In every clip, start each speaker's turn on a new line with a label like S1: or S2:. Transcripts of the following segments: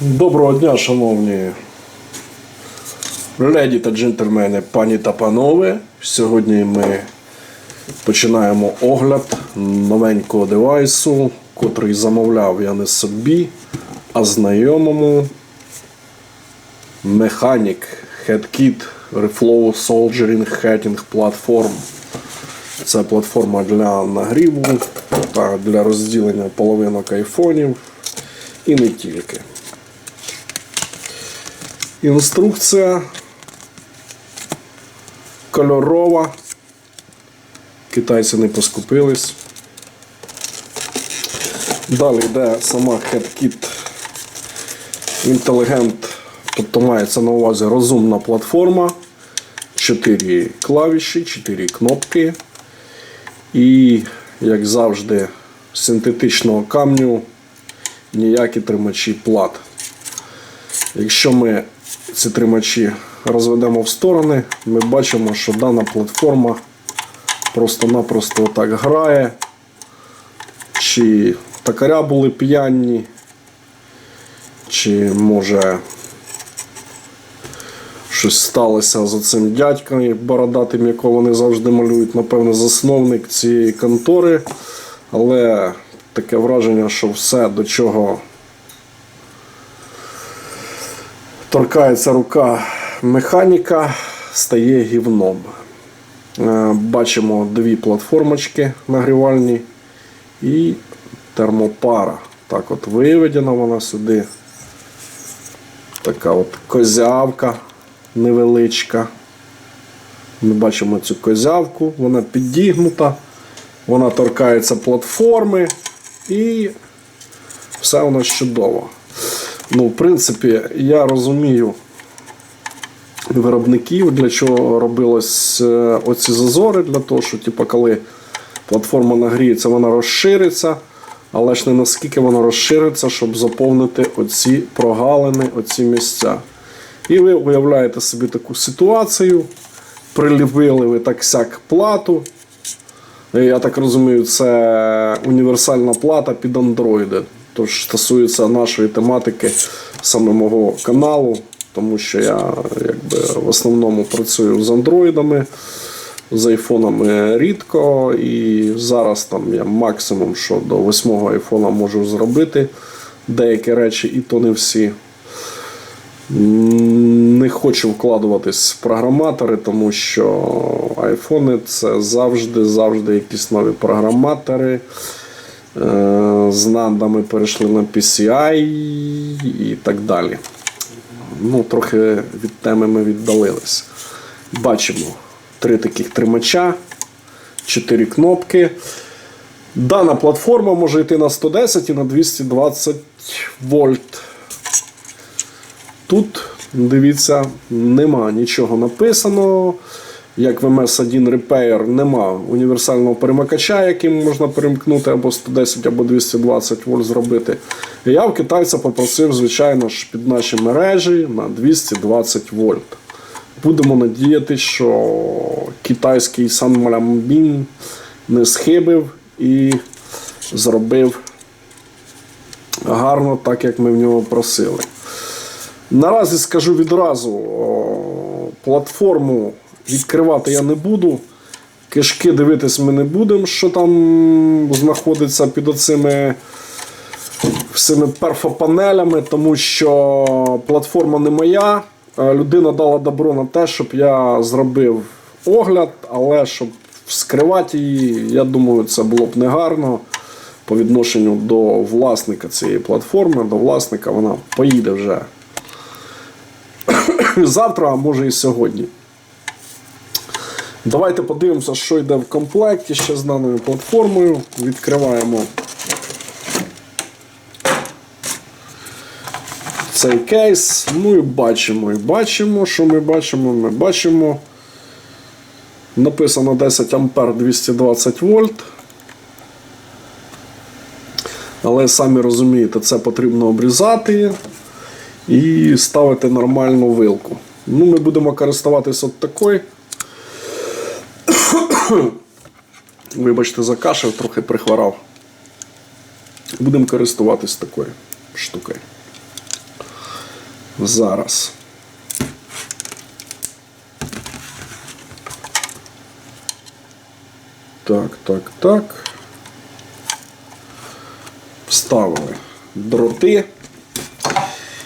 S1: Доброго дня, шановні леді та джентльмени, пані та панове. Сьогодні ми починаємо огляд новенького девайсу, котрий замовляв я не собі, а знайомому Mechanic HeadKit Reflow Soldiering Heating Platform. Це платформа для нагріву та для розділення половинок айфонів і не тільки. Інструкція кольорова. Китайці не поскупились. Далі йде сама HeadKit Інтелігент, тобто мається на увазі розумна платформа. 4 клавіші, 4 кнопки. І, як завжди, синтетичного камню ніякі тримачі плат. Якщо ми ці тримачі розведемо в сторони, ми бачимо, що дана платформа просто-напросто так грає. Чи токаря були п'яні, чи може щось сталося з цим дядьком бородатим, якого вони завжди малюють, напевно, засновник цієї контори. Але таке враження, що все, до чого торкається рука механіка, стає гівном. Е, Бачимо дві платформочки нагрівальні і термопара. Так от виведена вона сюди. Така от козявка невеличка. Ми бачимо цю козявку, вона підігнута, вона торкається платформи і все у нас чудово. Ну, в принципі, я розумію виробників, для чого робилось е, оці зазори, для того, що, типу, коли платформа нагріється, вона розшириться, але ж не наскільки вона розшириться, щоб заповнити оці прогалини, оці місця. І ви уявляєте собі таку ситуацію, приліпили ви так сяк плату. Я так розумію, це універсальна плата під андроїди. Тож стосується нашої тематики саме мого каналу, тому що я якби, в основному працюю з андроїдами, з айфонами рідко. І зараз там я максимум, що до восьмого айфона можу зробити деякі речі, і то не всі. Не хочу вкладуватись в програматори, тому що айфони це завжди, завжди якісь нові програматори. Е, З нандами перейшли на PCI і так далі. Ну, трохи від теми ми віддалились. Бачимо три таких тримача, чотири кнопки. Дана платформа може йти на 110 і на 220 вольт. Тут, дивіться, нема нічого написано. Як в MS1 Repair нема універсального перемикача, яким можна перемкнути або 110, або 220 вольт зробити. Я в китайця попросив, звичайно ж, під наші мережі на 220 вольт. Будемо надіяти, що китайський Санмалямбін не схибив і зробив гарно, так як ми в нього просили. Наразі скажу відразу, платформу відкривати я не буду. Кишки дивитись ми не будемо, що там знаходиться під оцими всіми перфопанелями, тому що платформа не моя. Е, Людина дала добро на те, щоб я зробив огляд, але щоб вскривати її, я думаю, це було б негарно по відношенню до власника цієї платформи, до власника вона поїде вже завтра, а може і сьогодні. Давайте подивимося, що йде в комплекті ще з даною платформою. Відкриваємо цей кейс. Ну і бачимо, і бачимо, що ми бачимо. Ми бачимо. Написано 10 ампер 220 вольт. Але самі розумієте, це потрібно обрізати і ставити нормальну вилку. Ну, Ми будемо користуватися от такою. Вибачте, за кашель трохи прихворав. Будемо користуватись такою штукою. Зараз. Так, так, так. Вставили дроти.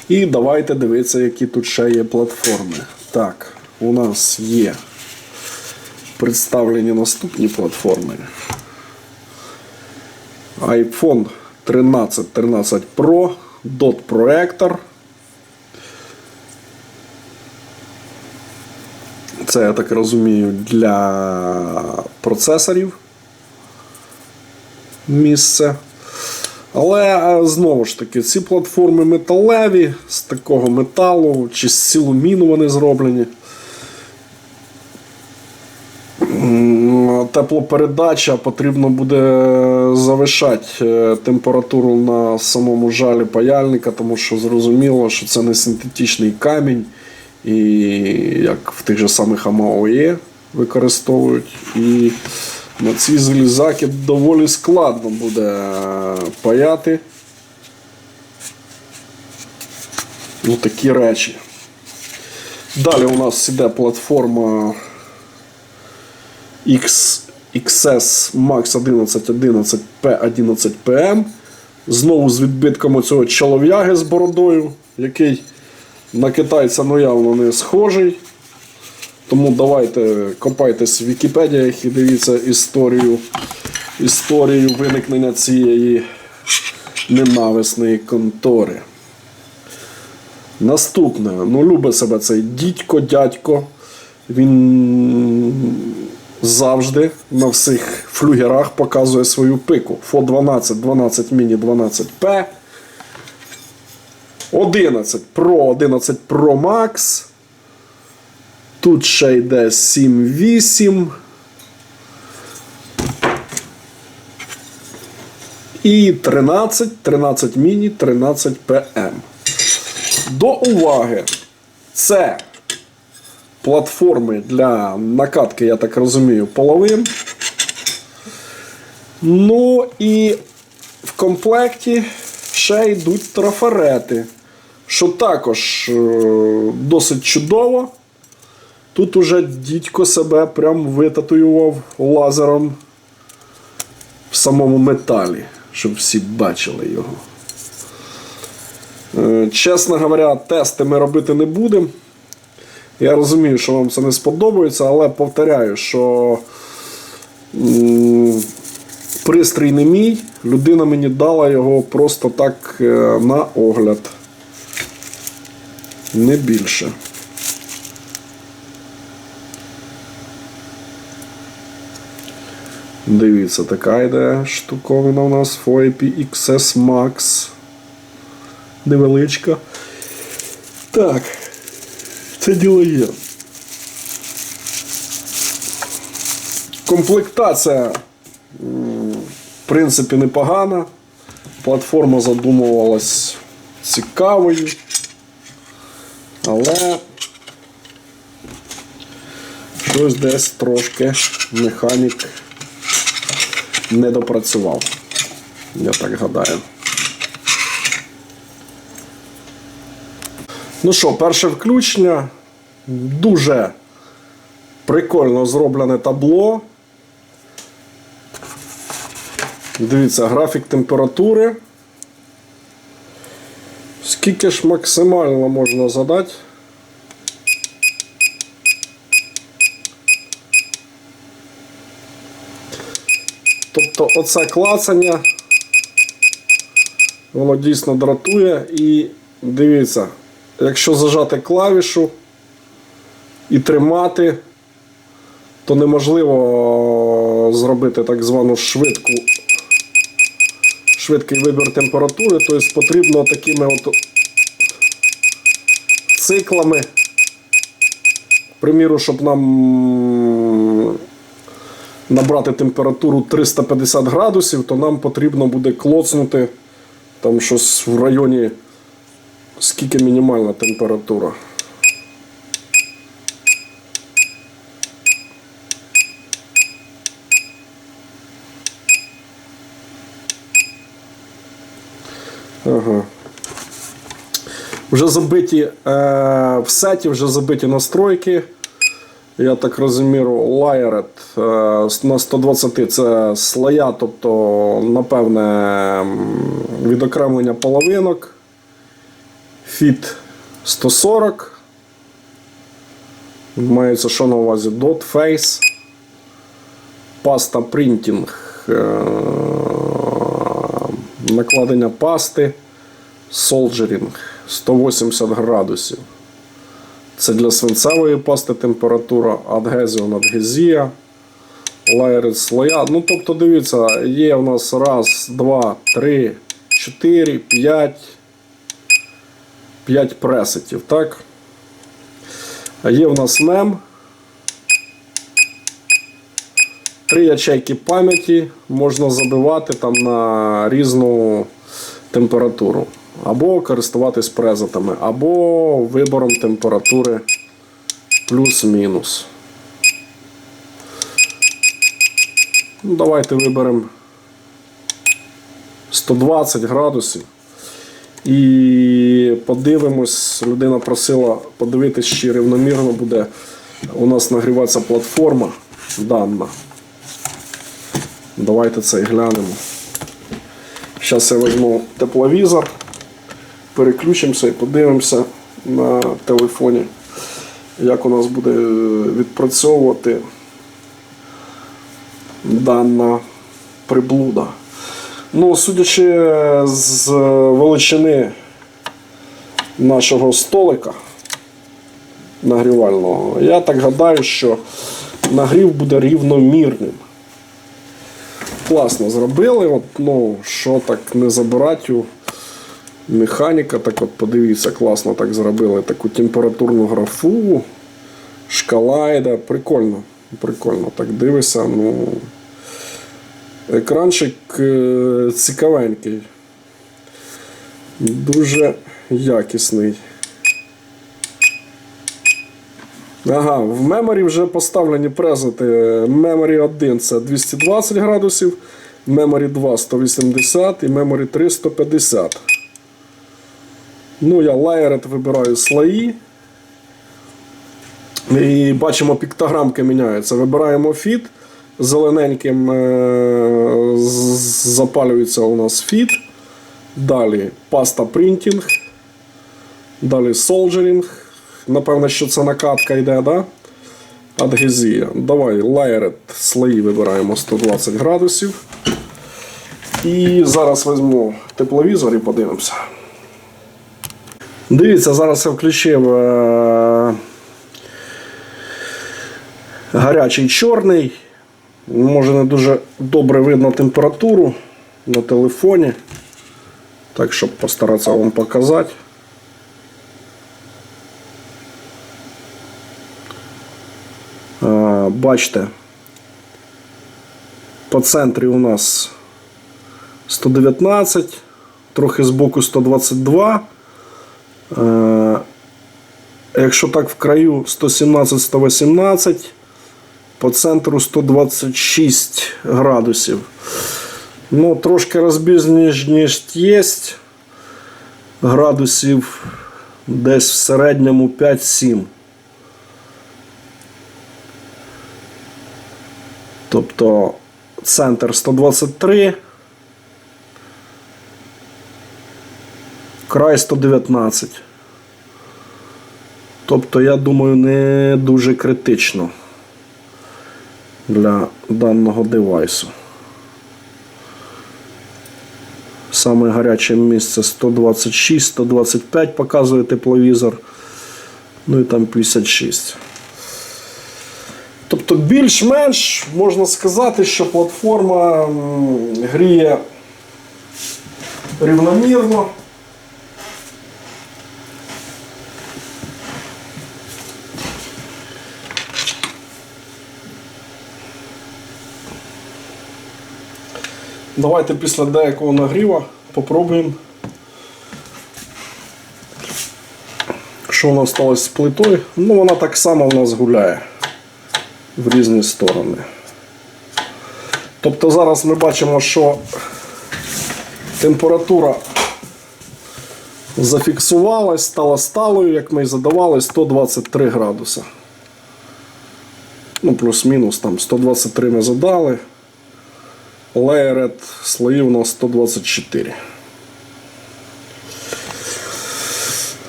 S1: І давайте дивитися, які тут ще є платформи. Так, у нас є представлені наступні платформи. iPhone 13, 13 Pro, Dot Projector. Це, я так розумію, для процесорів місце. Але е, знову ж таки, ці платформи металеві, з такого металу чи з силуміну вони зроблені. Теплопередача потрібно буде завишати е, температуру на самому жалі паяльника, тому що зрозуміло, що це не синтетичний камінь, і як в тих же самих АМАОЄ використовують. І на ці залізаки доволі складно буде паяти. Ну, такі речі. Далі у нас іде платформа X, XS Max 1111 P11 PM. Знову з відбитком цього чолов'яги з бородою, який на китайця ну явно не схожий. Тому давайте копайтесь в Вікіпедіях і дивіться історію, історію виникнення цієї ненависної контори. Наступне. Ну, любить себе цей дідько, дядько. Він завжди на всіх флюгерах показує свою пику. Фо 12, 12 міні 12P. 11 Pro, 11 Pro Max. Тут ще йде 7-8. І 13, 13 міні, 13 PM. До уваги, це платформи для накатки, я так розумію, половин. Ну і в комплекті ще йдуть трафарети, що також е, досить чудово. Тут уже дідько себе прям витатуював лазером в самому металі, щоб всі бачили його. Е, Чесно говоря, тести ми робити не будемо. Я розумію, що вам це не сподобається, але повторяю, що пристрій не мій, людина мені дала його просто так е, на огляд. Не більше. Дивіться, така йде штуковина у нас FOIP XS Max. Невеличка. Так, це діло є. Комплектація, в принципі, непогана. Платформа задумувалась цікавою. Але щось десь трошки механік не допрацював. Я так гадаю. Ну що, перше включення. Дуже прикольно зроблене табло. Дивіться, графік температури. Скільки ж максимально можна задати? Тобто оце клацання, воно дійсно дратує і дивіться, якщо зажати клавішу і тримати, то неможливо зробити так звану швидку, швидкий вибір температури, тобто потрібно такими от циклами, приміру, щоб нам набрати температуру 350 градусів, то нам потрібно буде клоцнути там щось в районі, скільки мінімальна температура. Вже забиті е, в сеті, вже забиті настройки. Я так розумію, Lionhead е, на 120 це слоя, тобто, напевне, відокремлення половинок. Fit 140. Мається що на увазі? Dot Face. Паста принтінг. е, Накладення пасти. Солджерінг 180 градусів. Це для свинцевої пасти температура, адгезіон, адгезія, лайери слоя. Ну, тобто, дивіться, є у нас раз, два, три, чотири, п'ять. 5 пресетів, так? Є у нас мем. Три ячейки пам'яті можна забивати там на різну температуру. Або користуватись презетами, або вибором температури плюс-мінус. Ну, давайте виберемо 120 градусів. І подивимось, людина просила подивитись, чи рівномірно буде у нас нагріватися платформа дана. Давайте це і глянемо. Зараз я візьму тепловізор, переключимося і подивимося на телефоні, як у нас буде відпрацьовувати дана приблуда. Ну, судячи з величини нашого столика нагрівального, я так гадаю, що нагрів буде рівномірним. Класно зробили, от, ну, що так не забирати механіка, так от подивіться, класно так зробили таку температурну графу, шкала йде, прикольно. Прикольно так дивишся, ну. Екранчик е, цікавенький. Дуже якісний. Ага, в меморі вже поставлені презети. Memory 1 це 220 градусів, Memory 2 180 і Memory 3 150. Ну, я лайерет вибираю слої. І бачимо, піктограмки міняються. Вибираємо фіт. Зелененьким е, запалюється у нас фіт. Далі паста принтінг. Далі солджерінг. Напевно, що це накатка йде, да? Адгезія. Давай лайерет слої вибираємо 120 градусів. І зараз візьму тепловізор і подивимося. Дивіться, зараз я включив е- гарячий чорний. Може не дуже добре видно температуру на телефоні. Так, щоб постаратися вам показати. Е, Бачите, по центрі у нас 119, трохи збоку 122. Е, Якщо так в краю 117-118, по центру 126 градусів. Ну, трошки розбіжність ніж є. Градусів десь в середньому 5-7. Тобто центр 123, край 119. Тобто, я думаю, не дуже критично для даного девайсу. Саме гаряче місце 126-125 показує тепловізор. Ну і там 56. Тобто більш-менш можна сказати, що платформа гріє рівномірно. Давайте після деякого нагріва попробуємо. Що у нас сталося з плитою? Ну, вона так само у нас гуляє в різні сторони. Тобто зараз ми бачимо, що температура зафіксувалась, стала сталою, як ми і задавали, 123 градуси. Ну, плюс-мінус там 123 ми задали. Лейред слоїв у нас 124.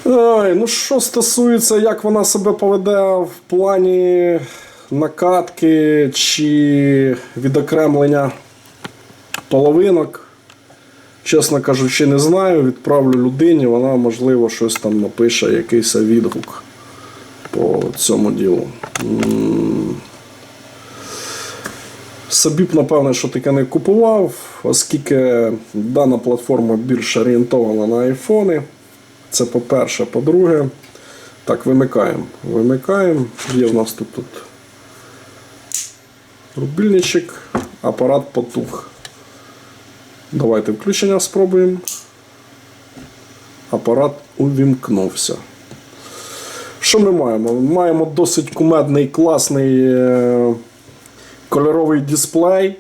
S1: Ой, ну що стосується, як вона себе поведе в плані накатки чи відокремлення половинок. Чесно кажучи, не знаю. Відправлю людині, вона, можливо, щось там напише, якийсь відгук по цьому ділу. Собі б, напевне, що таке не купував, оскільки дана платформа більш орієнтована на айфони. Це по-перше. По-друге, так, вимикаємо. Вимикаємо. Є в нас тут, тут рубільничок, апарат потух. Давайте включення спробуємо. Апарат увімкнувся. Що ми маємо? Маємо досить кумедний, класний е, кольоровий дисплей.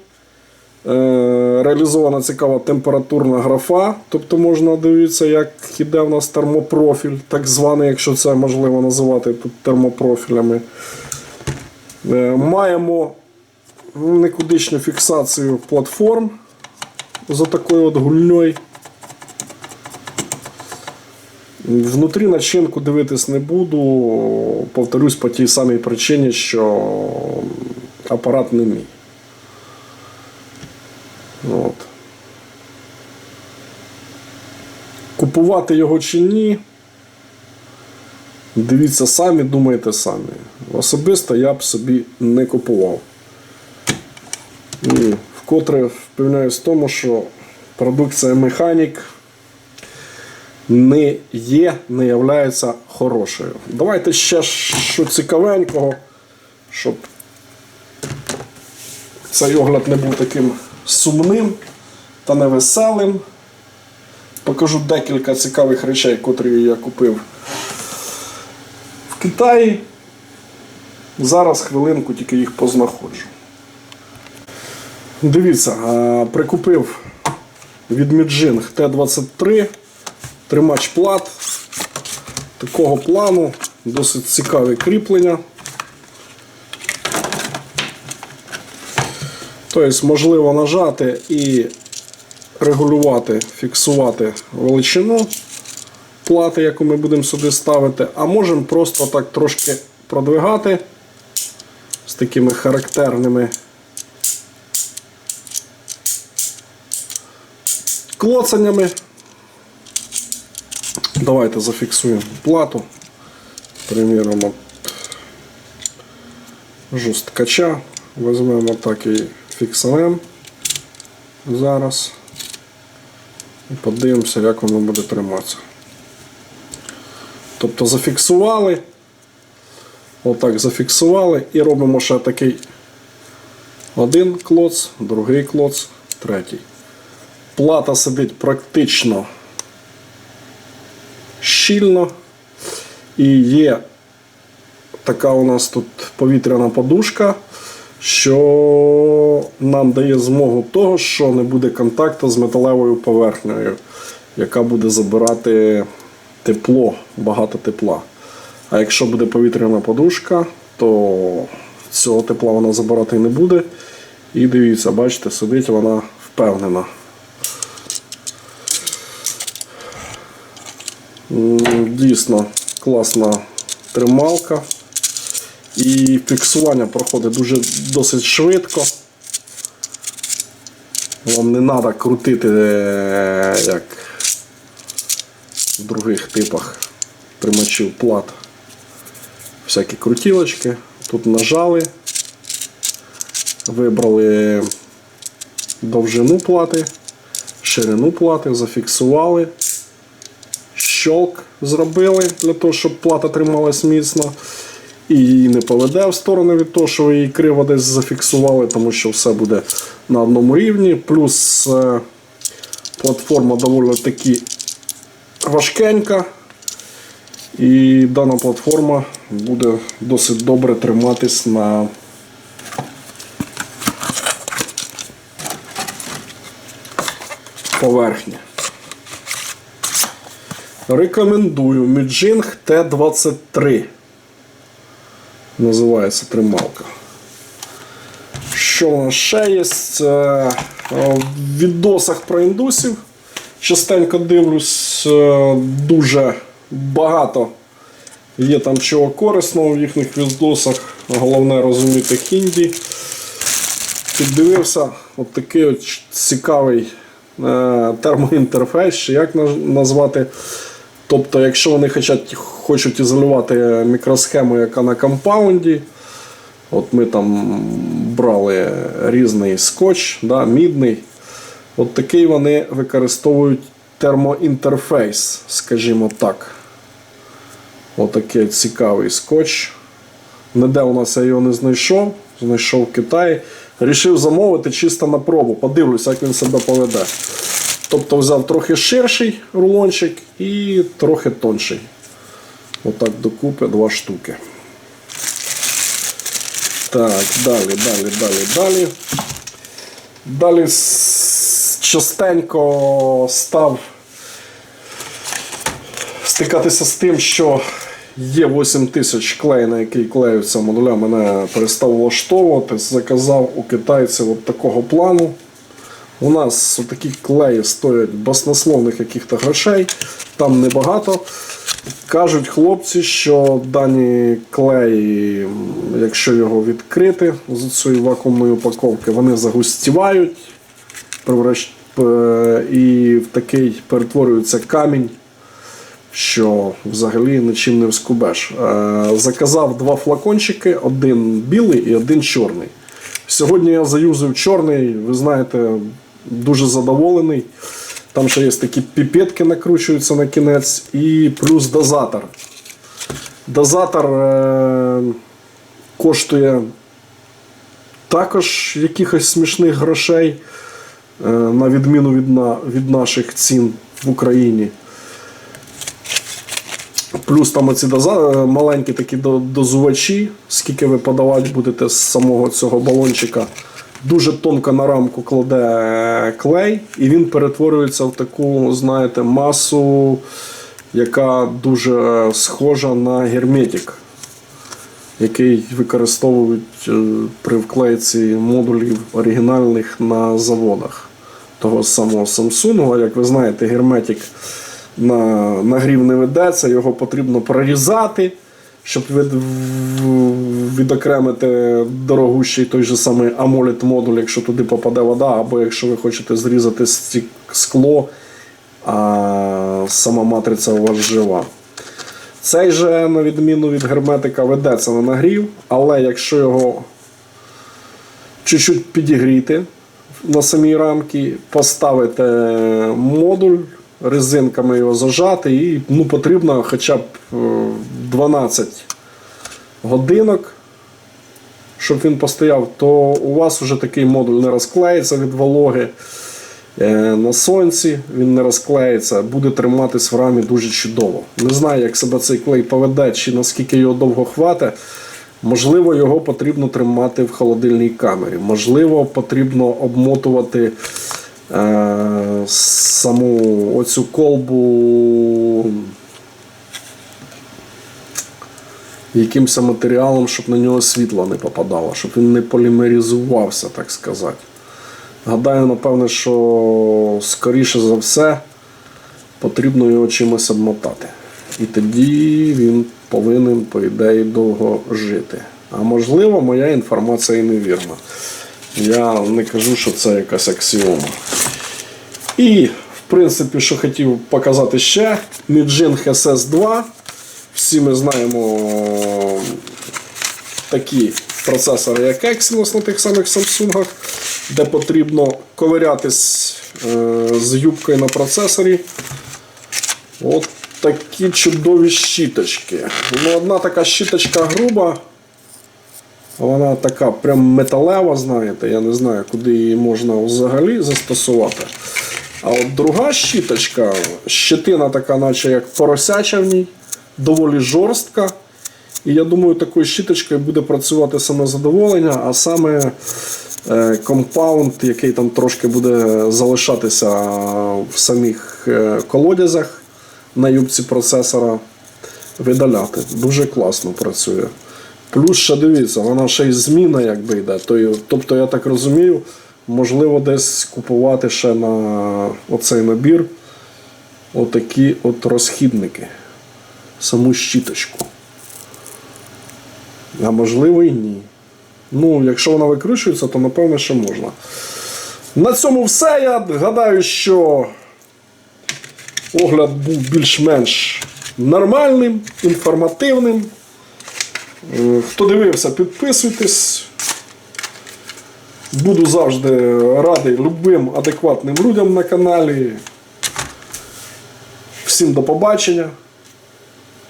S1: Е, реалізована цікава температурна графа. Тобто можна дивитися, як іде в нас термопрофіль, так званий, якщо це можливо називати тут термопрофілями. Е, маємо никудишню фіксацію платформ за такою от гульньою. Внутрі начинку дивитись не буду. Повторюсь по тій самій причині, що апарат не мій. Купувати його чи ні. Дивіться самі, думайте самі. Особисто я б собі не купував. І вкотре впевняюсь в тому, що продукція механік не є, не являється хорошою. Давайте ще що цікавенького, щоб цей огляд не був таким сумним та невеселим. Покажу декілька цікавих речей, котрі я купив в Китаї. Зараз хвилинку тільки їх познаходжу. Дивіться, прикупив від Midjing T23 тримач плат такого плану, досить цікаве кріплення. Тобто можливо нажати і регулювати, фіксувати величину плати, яку ми будемо сюди ставити, а можемо просто так трошки продвигати з такими характерними клоцаннями. Давайте зафіксуємо плату. Приміром, жорсткача. Візьмемо так і фіксанем зараз. І подивимося, як воно буде триматися. Тобто зафіксували. Отак зафіксували і робимо ще такий один клоц, другий клоц, третій. Плата сидить практично щільно. І є така у нас тут повітряна подушка, що нам дає змогу того, що не буде контакту з металевою поверхнею, яка буде забирати тепло, багато тепла. А якщо буде повітряна подушка, то цього тепла вона забирати не буде. І дивіться, бачите, сидить вона впевнена. Дійсно класна трималка. І фіксування проходить дуже досить швидко. Вам не треба крутити, е, як в других типах тримачів плат. Всякі крутілочки. Тут нажали, вибрали довжину плати, ширину плати, зафіксували щолк зробили для того, щоб плата трималась міцно. І не поведе в сторону від того, що її криво десь зафіксували, тому що все буде на одному рівні. Плюс е, платформа доволі таки важкенька. І дана платформа буде досить добре триматись на поверхні. Рекомендую Mijing T23. Називається трималка. Що у нас ще є? Е, В відосах про індусів. Частенько дивлюсь, е, дуже багато є там чого корисного в їхніх відосах. Головне розуміти хінді. Піддивився от такий от цікавий е, термоінтерфейс, чи як назвати. Тобто, якщо вони хочуть, хочуть ізолювати мікросхему, яка на компаунді, от ми там брали різний скотч, да, мідний. От такий вони використовують термоінтерфейс, скажімо так. Отакий цікавий скотч. Ніде у нас я його не знайшов, знайшов в Китаї. Рішив замовити чисто на пробу. Подивлюсь, як він себе поведе. Тобто взяв трохи ширший рулончик і трохи тонший. Отак докупи два штуки. Так, далі, далі, далі, далі. Далі частенько став стикатися з тим, що є 8 тисяч клей, на який клеються модуля, мене перестав влаштовувати. Заказав у китайців от такого плану. У нас такі клеї стоять баснословних яких-то грошей, там небагато. Кажуть хлопці, що дані клеї, якщо його відкрити з цієї вакуумної упаковки, вони загустівають і в такий перетворюється камінь, що взагалі нічим не вскубеш. Е, Заказав два флакончики, один білий і один чорний. Сьогодні я заюзив чорний, ви знаєте, дуже задоволений. Там ще є такі піпетки, накручуються на кінець, і плюс дозатор. Дозатор е, коштує також якихось смішних грошей, е, на відміну від, на, від наших цін в Україні. Плюс там оці доза, е, маленькі такі дозувачі, скільки ви подавати будете з самого цього балончика. Дуже тонко на рамку кладе е, клей, і він перетворюється в таку, знаєте, масу, яка дуже схожа на герметик, який використовують е, при вклейці модулів оригінальних на заводах того самого Samsung. Як ви знаєте, герметик на нагрів не ведеться, його потрібно прорізати, щоб від, відокремити дорогущий той же самий AMOLED модуль, якщо туди попаде вода, або якщо ви хочете зрізати скло, а сама матриця у вас жива. Цей же, на відміну від герметика, ведеться на нагрів, але якщо його чуть-чуть підігріти на самій рамці, поставити модуль, резинками його зажати, і ну, потрібно хоча б е, 12 годинок, щоб він постояв, то у вас вже такий модуль не розклеїться від вологи. Е, На сонці він не розклеїться, буде триматись в рамі дуже чудово. Не знаю, як себе цей клей поведе, чи наскільки його довго хватить. Можливо, його потрібно тримати в холодильній камері. Можливо, потрібно обмотувати е, саму оцю колбу якимось матеріалом, щоб на нього світло не попадало, щоб він не полімеризувався, так сказати. Гадаю, напевне, що скоріше за все потрібно його чимось обмотати. І тоді він повинен, по ідеї, довго жити. А можливо, моя інформація і невірна. Я не кажу, що це якась аксіома. І, в принципі, що хотів показати ще, Mijing SS2. Всі ми знаємо такі процесори, як Exynos на тих самих Samsung, де потрібно ковирятись е, з юбкою на процесорі. От такі чудові щіточки. Ну, одна така щіточка груба. Вона така прям металева, знаєте, я не знаю, куди її можна взагалі застосувати. А от друга щіточка, щетина така, наче як поросяча в ній, доволі жорстка. І я думаю, такою щіточкою буде працювати саме задоволення, а саме е, компаунд, який там трошки буде залишатися в самих е, колодязях на юбці процесора видаляти. Дуже класно працює. Плюс ще дивіться, вона ще й зміна якби йде. Тобто, я так розумію, можливо десь купувати ще на оцей набір отакі от розхідники. Саму щіточку. А можливо і ні. Ну, якщо вона викручується, то напевно, що можна. На цьому все. Я гадаю, що огляд був більш-менш нормальним, інформативним. Е, Хто дивився, підписуйтесь. Буду завжди радий любим адекватним людям на каналі. Всім до побачення.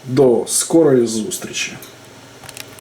S1: До скорої зустрічі.